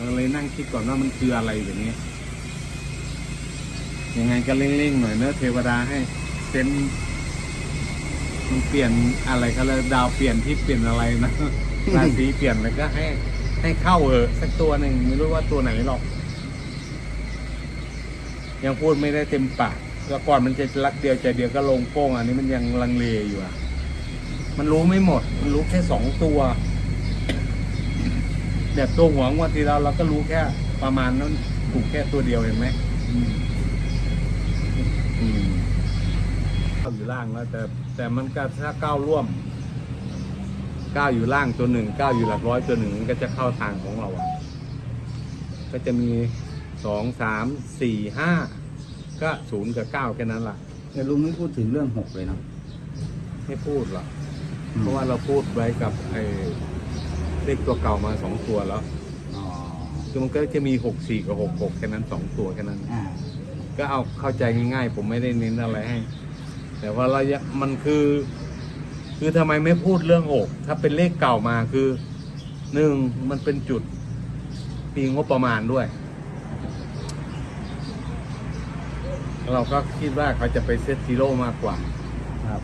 เราเลยนั่งคิดก่อนว่ามันคืออะไรแบบนี้ยังไงก็เร่งๆหน่อยเนอะเทวดาให้เซนส์มันเปลี่ยนอะไรก็เลยดาวเปลี่ยนที่เปลี่ยนอะไรนะราศีเปลี่ยนแล้วก็ให้ ให้เข้าเออะสักตัวหนึ่งไม่รู้ว่าตัวไหนหรอก ยังพูดไม่ได้เต็มปากแล้วก่อนมันจะรักเดียวใจเดียวก็ลงโป้งอันนี้มันยังลังเลอยู่อะมันรู้ไม่หมด มันรู้แค่สองตัว แบบตัวหัวงวดที่เราเราก็รู้แค่ประมาณนั้นถูกแค่ตัวเดียวเห็นไหมอืมก้าวอยู่ล่างแล้วแต่แต่มันก็ถ้าก้าวร่วมก้าวอยู่ล่างตัวหนึ่งก้าวอยู่หลักร้อยตัวหนึ่งมันก็จะเข้าทางของเราอะก็จะมีสองสามสี่ห้าก็ศูนย์กับเก้าแค่นั้นล่ะ แต่ลุงไม่พูดถึงเรื่องหกเลยเนาะไม่พูดหรอกเพราะว่าเราพูดไว้กับไอ้ เลขตัวเก่ามาสองตัวแล้วอ๋อคือมันก็จะมีหกสี่กับหกหกแค่นั้นสองตัวแค่นั้น อ่าก็เอาเข้าใจง่ายๆ ผมไม่ได้เน้นอะไรให้ แต่ว่าเราอยากมันคือ คือทำไมไม่พูดเรื่องอกถ้าเป็นเลขเก่ามาคือหนึ่งมันเป็นจุดปีงบประมาณด้วย เราก็คิดว่าเขาจะไปเซตซีโร่มากกว่า ครับ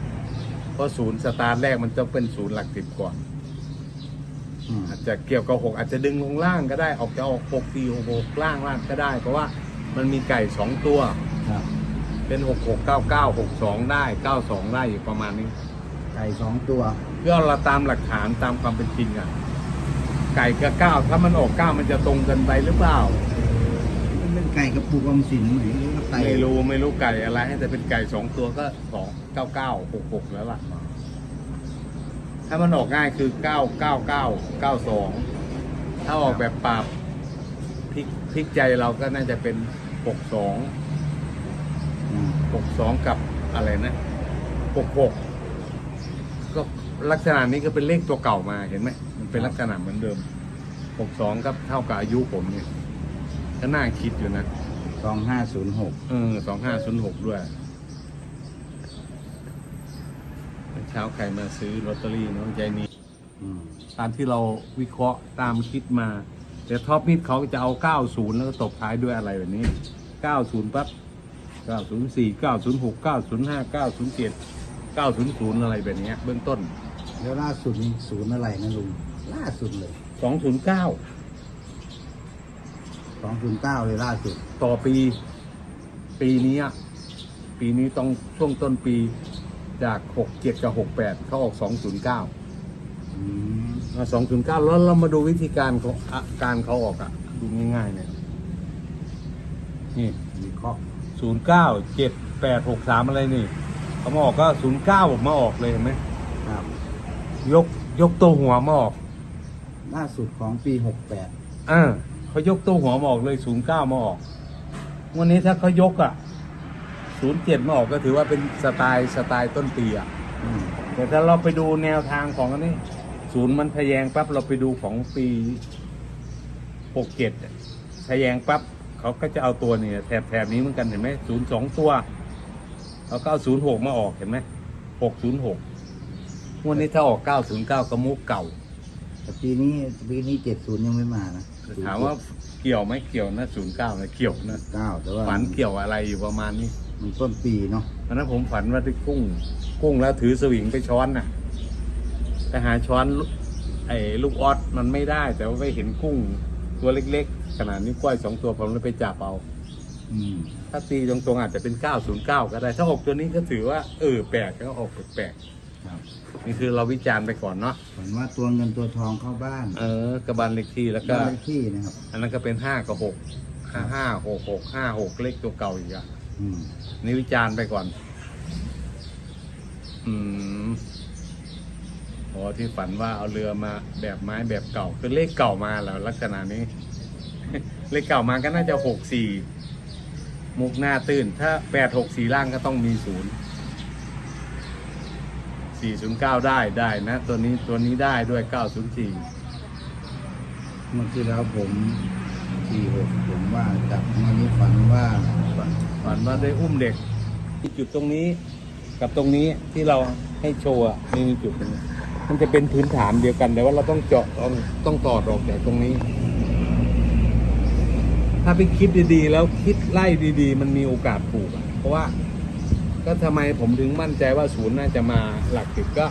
เพราะศูนย์สตาร์ทแรกมันจะเป็นศูนย์หลักสิบก่อน อืมอาจจะเกี่ยวกับหกอาจจะดึงลงล่างก็ได้ออกจะออกหกสี่หกหกล่างล่างก็ได้ เพราะว่ามันมีไก่สองตัว ครับเป็นหกหกเก้าเก้าหกสองได้เก้าสองได้อยู่ประมาณนี้ ไก่สองตัว เพื่อเราตามหลักฐานตามความเป็นจริงอะ ไก่กับเก้าถ้ามันออกเก้ามันจะตรงกันไปหรือเปล่า มันเป็นไก่กับปูกอมสินไหมหรือว่าไก่ไม่รู้ไม่รู้ไก่อะไรให้แต่เป็นไก่สองตัวก็สองเก้าเก้าหกหกแล้วล่ะ ถ้ามันออกง่ายคือเก้าเก้าเก้าเก้าสองถ้าออกแบบปราบพลิกพลิกใจเราก็น่าจะเป็นหกสองอืมหกสองกับอะไรนะหกหกก็ลักษณะนี้ก็เป็นเลขตัวเก่ามาเห็นไหม มันเป็นลักษณะเหมือนเดิมหกสองก็เท่ากับอายุผมเนี่ยก็น่าคิดอยู่นะสองห้าศูนย์หกเออสองห้าศูนย์หกด้วย เมื่อเช้าใครมาซื้อลอตเตอรี่เน้องใจนี้อืมตามที่เราวิเคราะห์ตามคิดมาแต่ท็อปมิดเขาจะเอา 90 แล้วก็ตบท้ายด้วยอะไรแบบนี้ 90 ปั๊บ 904 906 905 907 900 อะไรแบบเนี้ยเบื้องต้น แล้วล่าสุดนี่ศูนย์อะไรนะลุง ล่าสุดเลย 209สองศูนย์เก้าเลยล่าสุด ต่อปี ปีนี้อะปีนี้ต้องช่วงต้นปี จาก67กับ68เขาออก209อืมสองถึงเก้าแล้วเรามาดูวิธีการของอะการเขาออกอะ ดูง่ายๆเนี่ยนี่วิเคราะห์ศูนย์เก้าเจ็ดแปดหกสามอะไรนี่เขามาออกก็ศูนย์เก้าผมมาออกเลยเห็นไหมครับ ยกยกตัวหัวมาออกล่าสุดของปีหกแปดอ่าเขายกตัวหัวมาออกเลยศูนย์เก้ามาออก วันนี้ถ้าเขายกอะ ศูนย์เจ็ดมาออกก็ถือว่าเป็นสไตล์สไตล์ต้นปีอะอืมแต่ถ้าเราไปดูแนวทางของอันนี้ศูนย์มันทะแยงปั๊บเราไปดูของปีหกเจ็ดทะแยงปั๊บเขาก็จะเอาตัวนี่แถบแถบนี้เหมือนกันเห็นไหมศูนย์สองตัวเขาก็เอาศูนย์หกมาออกเห็นไหมหกศูนย์หกวันนี้ถ้าออกเก้าศูนย์เก้าก็มุกเก่าแต่ปีนี้ปีนี้เจ็ดศูนย์ยังไม่มานะถามว่าเกี่ยวไหมเกี่ยวนะศูนย์เก้านะเกี่ยวนะเก้าแต่ว่าฝันเกี่ยวอะไรอยู่ประมาณนี้ มันต้นปีเนาะวันนั้นผมฝันว่าที่กุ้ง กุ้งแล้วถือสวิงไปช้อนน่ะไปหาช้อนลูกไอ้ลูกออสมันไม่ได้ แต่ว่าไปเห็นกุ้งตัวเล็กๆ ขนาดนี้วก้อยสองตัวผมเลยไปจับเอา อืมถ้าตีตรงๆอาจจะเป็น 909 ก็ได้ ถ้าออกตัวนี้ก็ถือว่า เออแปลกก็ออกแปลกครับๆนี่คือเราวิจารณ์ไปก่อนเนาะฝันว่าตัวเงินตัวทองเข้าบ้านเออกระบาลเล็กที่แล้วก็ บ้านเลขที่นะครับอันนั้นก็เป็นห้ากับหกห้าห้าหกหกห้าหกเลขตัวเก่าอีกอะ อืมนี่วิจารณ์ไปก่อน อืมพอที่ฝันว่าเอาเรือมาแบบไม้แบบเก่า คือเลขเก่ามาแล้ว ลักษณะนี้ เลขเก่ามาก็น่าจะหกสี่มุกหน้าตื้นถ้าแปดหกสี่ล่างก็ต้องมีศูนย์สี่ศูนย์เก้าได้ได้นะ ตัวนี้ตัวนี้ได้ด้วยเก้าศูนย์สี่เมื่อที่แล้วผมสี่หกผมว่าจับวันนี้ฝันว่า ฝันว่าได้อุ้มเด็กที่จุดตรงนี้กับตรงนี้ที่เราให้โชว์นี่มีจุดมันจะเป็นพื้นฐานเดียวกันแต่ว่าเราต้องเจาะต้องต้องต่อดออกจากตรงนี้ ถ้าไปคิดดีๆ แล้วคิดไล่ดีๆ มันมีโอกาสถูกเพราะว่า ก็ทำไมผมถึงมั่นใจว่าศูนย์น่าจะมาหลักสิบก็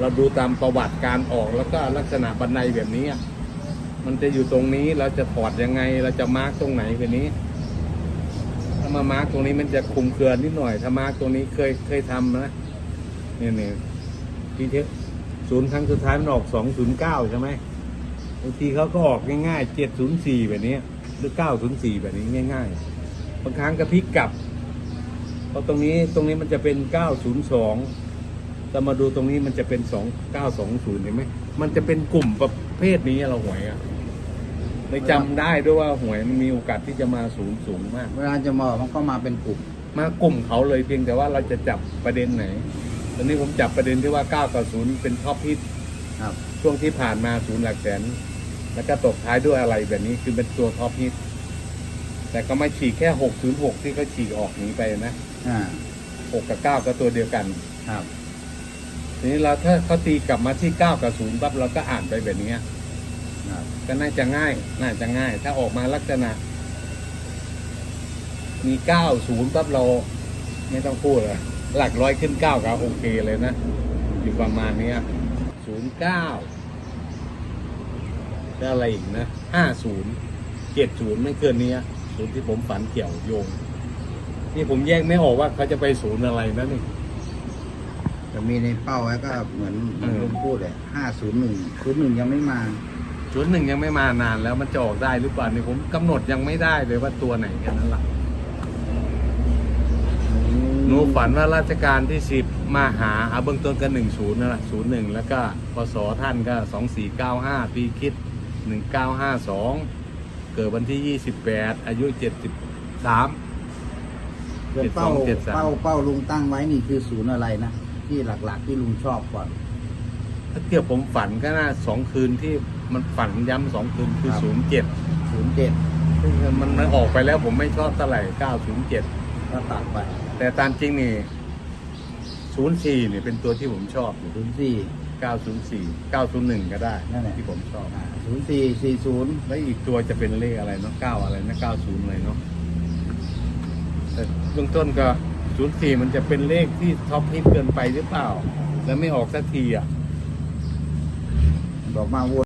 เราดูตามประวัติการออกแล้วก็ลักษณะบันไดแบบนี้มันจะอยู่ตรงนี้เราจะถอดยังไง เราจะมาร์กตรงไหนแบบนี้ ถ้ามามาร์กตรงนี้มันจะคุมเครือนิดหน่อย ถ้ามาร์กตรงนี้เคยเคยทำนะเนี่ยเนี่ยทีเทศูนย์ครั้งสุดท้ายมันออกสองศูนย์เก้าใช่ไหมบางทีเขาก็ออกง่ายๆเจ็ดศูนย์สี่แบบนี้หรือเก้าศูนย์สี่แบบนี้ง่าย ๆ บางครั้งก็พลิกกลับเพราะตรงนี้ตรงนี้มันจะเป็นเก้าศูนย์สองแต่มาดูตรงนี้มันจะเป็นสองเก้าสองศูนย์เห็นไหมมันจะเป็นกลุ่มประเภทนี้เราหวยอะ เลยจำได้ด้วยว่าหวยมันมีโอกาสที่จะมาศูนย์สูงมาก เวลาจะมามันก็มาเป็นกลุ่มมากลุ่มเขาเลยเพียงแต่ว่าเราจะจับประเด็นไหน ตอนนี้ผมจับประเด็นที่ว่า9กับ0เป็นท็อปฮิตครับ ช่วงที่ผ่านมาศูนย์หลักแสน แล้วก็ตบท้ายด้วยอะไรแบบนี้คือเป็นตัวท็อปฮิตแต่ก็ไม่ฉีกแค่606ที่เขาฉีกออกหนีไปนะอ่า 6กับ9ก็ตัวเดียวกัน ครับ ทีนี้เราถ้าเขาตีกลับมาที่ 9 กับ0ปั๊บเราก็อ่านไปแบบนี้ครับ ก็น่าจะง่าย น่าจะง่าย ถ้าออกมาลักษณะ มี90ปั๊บเรา ไม่ต้องพูดเลยหลักร้อยขึ้น9ก็โอเคเลยนะ อยู่ประมาณเนี้ย09แล้วอะไรอีกนะ50 70ไม่เกินเนี้ยศูนย์ที่ผมฝันเกี่ยวโยง นี่ผมแยกไม่ออกว่าเขาจะไปศูนย์อะไรนะนี่จะมีในเป้าไว้ก็เหมือนเออลุงพูดเลยห้าศูนย์หนึ่งศูนย์หนึ่งยังไม่มา ศูนย์หนึ่งยังไม่มานานแล้วมันจะออกได้หรือเปล่านี่ผมกำหนดยังไม่ได้เลยว่าตัวไหนแค่นั้นละหนูฝันว่าราชการที่สิบมาหาเอาเบื้องต้นก็หนึ่งศูนย์นั่นแหละศูนย์หนึ่งแล้วก็พศท่านก็สองสี่เก้าห้าปีคิดหนึ่งเก้าห้าสองเกิดวันที่ยี่สิบแปดอายุเจ็ดสิบสามเป้าเจ็ดสองเจ็ดสาม เป้าเป้าลุงตั้งไว้นี่คือศูนย์อะไรนะที่หลักๆที่ลุงชอบก่อน ถ้าเกี่ยวผมฝันก็น่าสองคืนที่ มันฝันย้ำสองคืนคือครับ ศูนย์เจ็ดศูนย์เจ็ดมันมันออกไปแล้วผมไม่ชอบเท่าไหร่เก้าศูนย์เจ็ดก็ตัดไปแต่ตามจริงนี่ศูนย์สี่นี่เป็นตัวที่ผมชอบอยู่ศูนย์สี่ เก้าศูนย์สี่เก้าศูนย์หนึ่งก็ได้นั่นแหละ ที่ผมชอบ ศูนย์สี่สี่ศูนย์แล้วอีกตัวจะเป็นเลขอะไรเนาะเก้าอะไรนะเก้าศูนย์เลยเนาะแต่เบื้องต้นก็ศูนย์สี่มันจะเป็นเลขที่ท็อปฮิตเกินไปหรือเปล่า แล้วไม่ออกสักทีอะ บอกมาวน